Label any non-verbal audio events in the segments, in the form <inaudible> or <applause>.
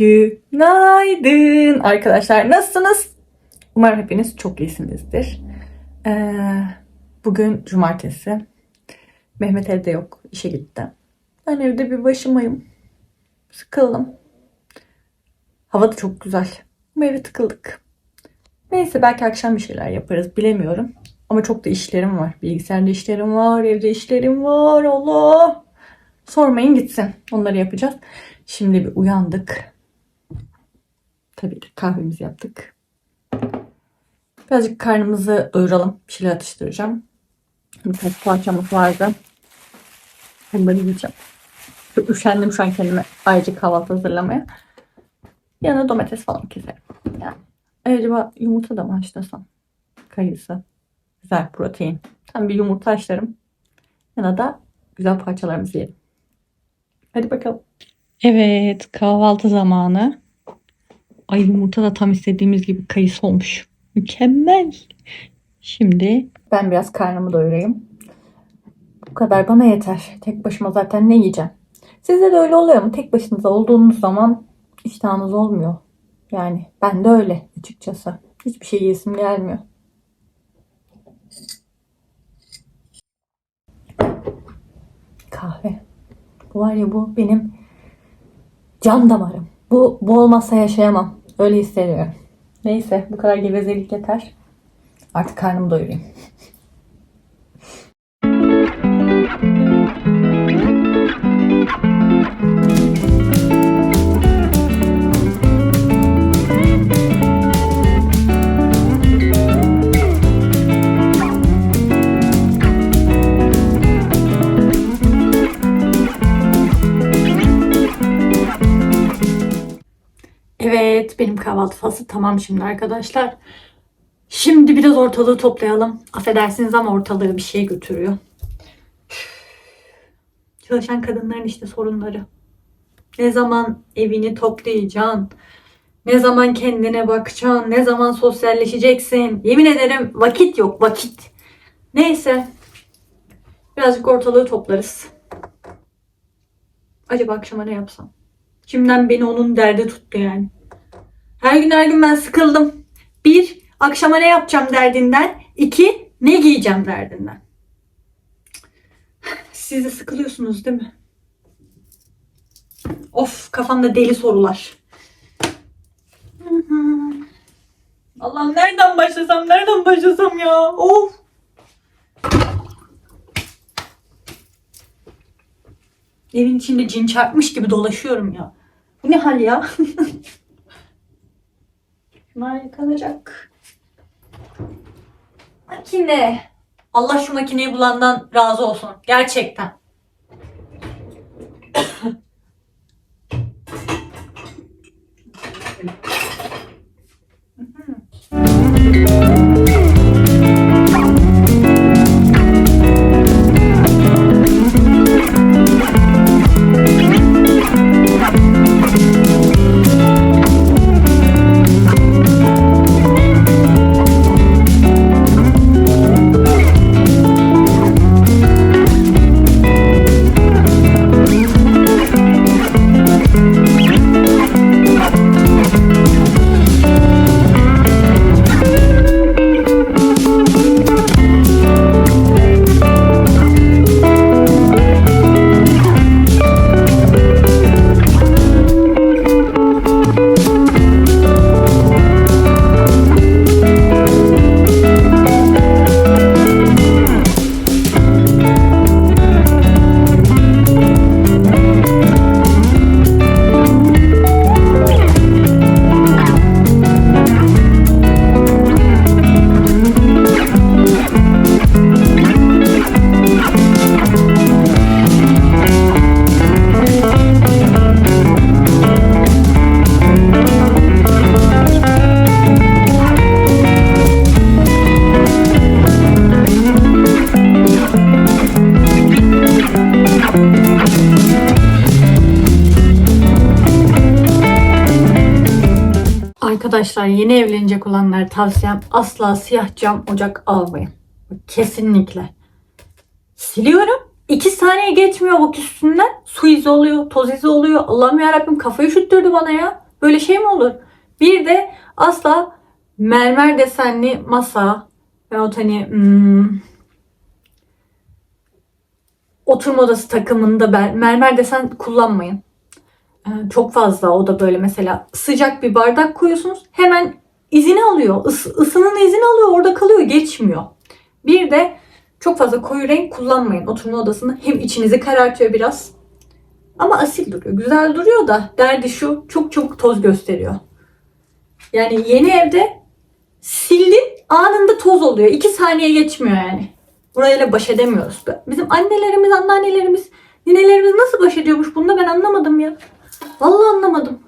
Günaydın arkadaşlar. Nasılsınız? Umarım hepiniz çok iyisinizdir. Ee, bugün cumartesi. Mehmet evde yok. işe gitti. Ben evde bir başımayım. Sıkıldım. Hava da çok güzel. Ama eve tıkıldık. Neyse belki akşam bir şeyler yaparız. Bilemiyorum. Ama çok da işlerim var. Bilgisayarda işlerim var. Evde işlerim var. Allah. Sormayın gitsin. Onları yapacağız. Şimdi bir uyandık. Tabii ki kahvemizi yaptık. Birazcık karnımızı doyuralım. Bir şeyler atıştıracağım. Birkaç poğaçamız vardı. Bunları yiyeceğim. Çok üşendim şu an kendime ayrıca kahvaltı hazırlamaya. Yanına domates falan keserim. Yani. Acaba yumurta da mı haşlasam? Kayısı. Güzel protein. Tam bir yumurta haşlarım. Yanına da güzel parçalarımızı yiyelim. Hadi bakalım. Evet kahvaltı zamanı. Ay yumurta da tam istediğimiz gibi kayısı olmuş. Mükemmel. Şimdi ben biraz karnımı doyurayım. Bu kadar bana yeter. Tek başıma zaten ne yiyeceğim? Sizde de öyle oluyor mu? Tek başınıza olduğunuz zaman iştahınız olmuyor. Yani ben de öyle açıkçası. Hiçbir şey yesim gelmiyor. Kahve. Bu var ya bu benim can damarım. Bu, bu olmazsa yaşayamam. Öyle hissediyorum. Neyse bu kadar gevezelik yeter. Artık karnımı doyurayım. Evet benim kahvaltı faslı tamam şimdi arkadaşlar. Şimdi biraz ortalığı toplayalım. Affedersiniz ama ortalığı bir şey götürüyor. Çalışan kadınların işte sorunları. Ne zaman evini toplayacaksın? Ne zaman kendine bakacaksın? Ne zaman sosyalleşeceksin? Yemin ederim vakit yok vakit. Neyse. Birazcık ortalığı toplarız. Acaba akşama ne yapsam? Şimdiden beni onun derdi tuttu yani. Her gün her gün ben sıkıldım. Bir, akşama ne yapacağım derdinden. İki, ne giyeceğim derdinden. Siz de sıkılıyorsunuz değil mi? Of kafamda deli sorular. Allah'ım nereden başlasam nereden başlasam ya of. Evin içinde cin çarpmış gibi dolaşıyorum ya. Bu ne hal ya? <laughs> Şunlar yıkanacak. Makine. Allah şu makineyi bulandan razı olsun. Gerçekten. <laughs> Arkadaşlar yeni evlenecek olanlara tavsiyem asla siyah cam ocak almayın. Kesinlikle. Siliyorum. 2 saniye geçmiyor bak üstünden. Su izi oluyor, toz izi oluyor. Allah'ım yarabbim kafayı üşüttürdü bana ya. Böyle şey mi olur? Bir de asla mermer desenli masa veyahut hani hmm, oturma odası takımında mermer desen kullanmayın. Ee, Çok fazla o da böyle mesela sıcak bir bardak koyuyorsunuz hemen izini alıyor. Is- ısının izini alıyor orada kalıyor geçmiyor. Bir de çok fazla koyu renk kullanmayın oturma odasında. Hem içinizi karartıyor biraz. Ama asil duruyor. Güzel duruyor da derdi şu çok çok toz gösteriyor. Yani yeni evde sildin anında toz oluyor. İki saniye geçmiyor yani. Burayla baş edemiyoruz. Bizim annelerimiz, anneannelerimiz, ninelerimiz nasıl baş ediyormuş bunda ben anlamadım ya. Vallahi anlamadım.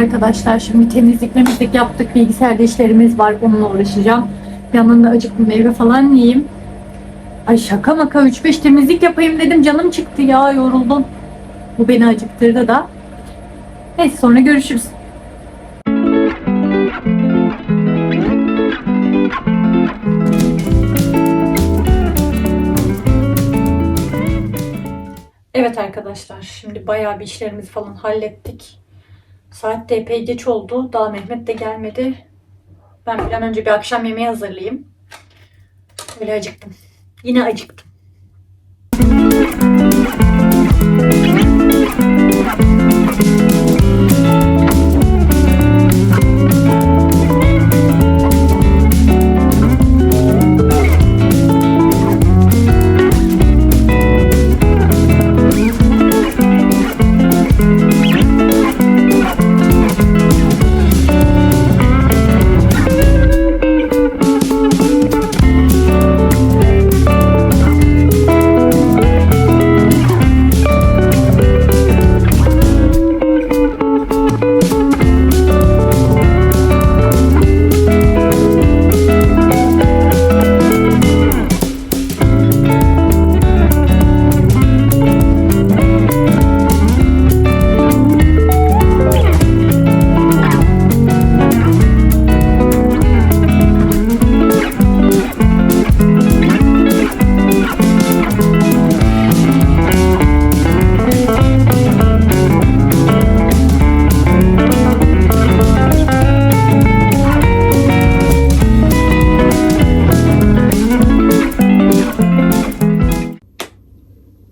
Arkadaşlar şimdi temizlik temizlik yaptık. Bilgisayarda işlerimiz var. Onunla uğraşacağım. Yanında acıklı meyve falan yiyeyim. Ay şaka maka 3-5 temizlik yapayım dedim. Canım çıktı ya yoruldum. Bu beni acıktırdı da. Neyse sonra görüşürüz. Evet arkadaşlar şimdi bayağı bir işlerimizi falan hallettik. Saat de epey geç oldu. Daha Mehmet de gelmedi. Ben bir an önce bir akşam yemeği hazırlayayım. Öyle acıktım. Yine acıktım.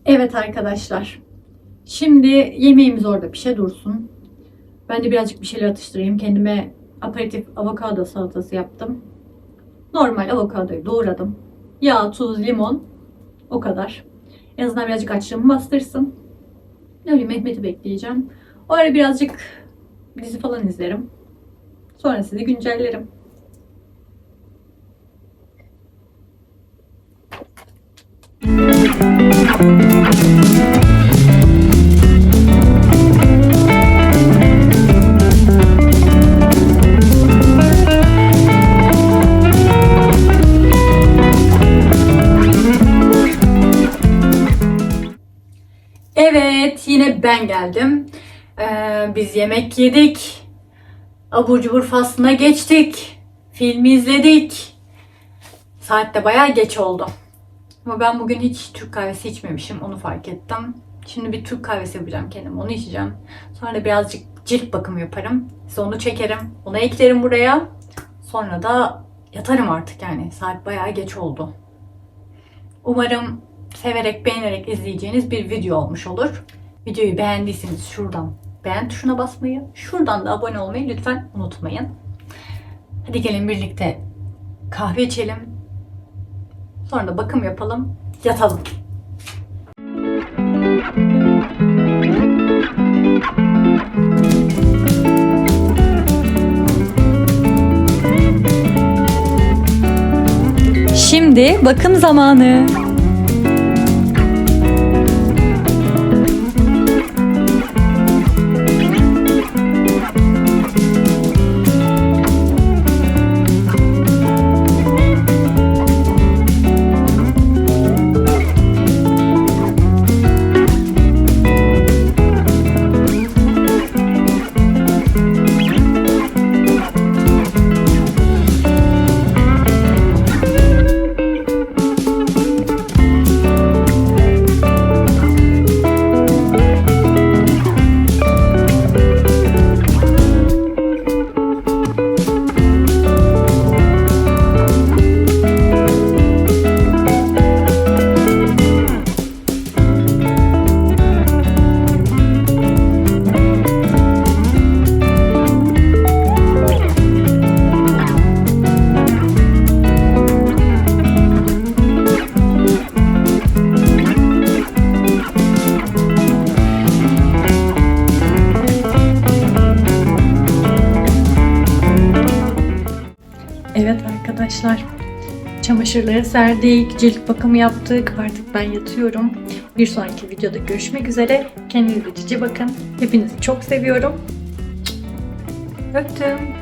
Evet arkadaşlar. Şimdi yemeğimiz orada pişe dursun. Ben de birazcık bir şeyler atıştırayım. Kendime aperatif avokado salatası yaptım. Normal avokadoyu doğradım. Yağ, tuz, limon. O kadar. En azından birazcık açlığımı bastırsın. Öyle Mehmet'i bekleyeceğim. O ara birazcık dizi falan izlerim. Sonra sizi güncellerim. Evet, yine ben geldim. Ee, biz yemek yedik. Abur cubur faslına geçtik. Filmi izledik. Saat de bayağı geç oldu. Ama ben bugün hiç Türk kahvesi içmemişim. Onu fark ettim. Şimdi bir Türk kahvesi yapacağım kendim. Onu içeceğim. Sonra birazcık cilt bakımı yaparım. Size onu çekerim. Onu eklerim buraya. Sonra da yatarım artık yani. Saat bayağı geç oldu. Umarım severek beğenerek izleyeceğiniz bir video olmuş olur. Videoyu beğendiyseniz şuradan beğen tuşuna basmayı, şuradan da abone olmayı lütfen unutmayın. Hadi gelin birlikte kahve içelim. Sonra da bakım yapalım, yatalım. Şimdi bakım zamanı. Evet arkadaşlar. Çamaşırları serdik, cilt bakımı yaptık. Artık ben yatıyorum. Bir sonraki videoda görüşmek üzere. Kendinize cici bakın. Hepinizi çok seviyorum. Öptüm.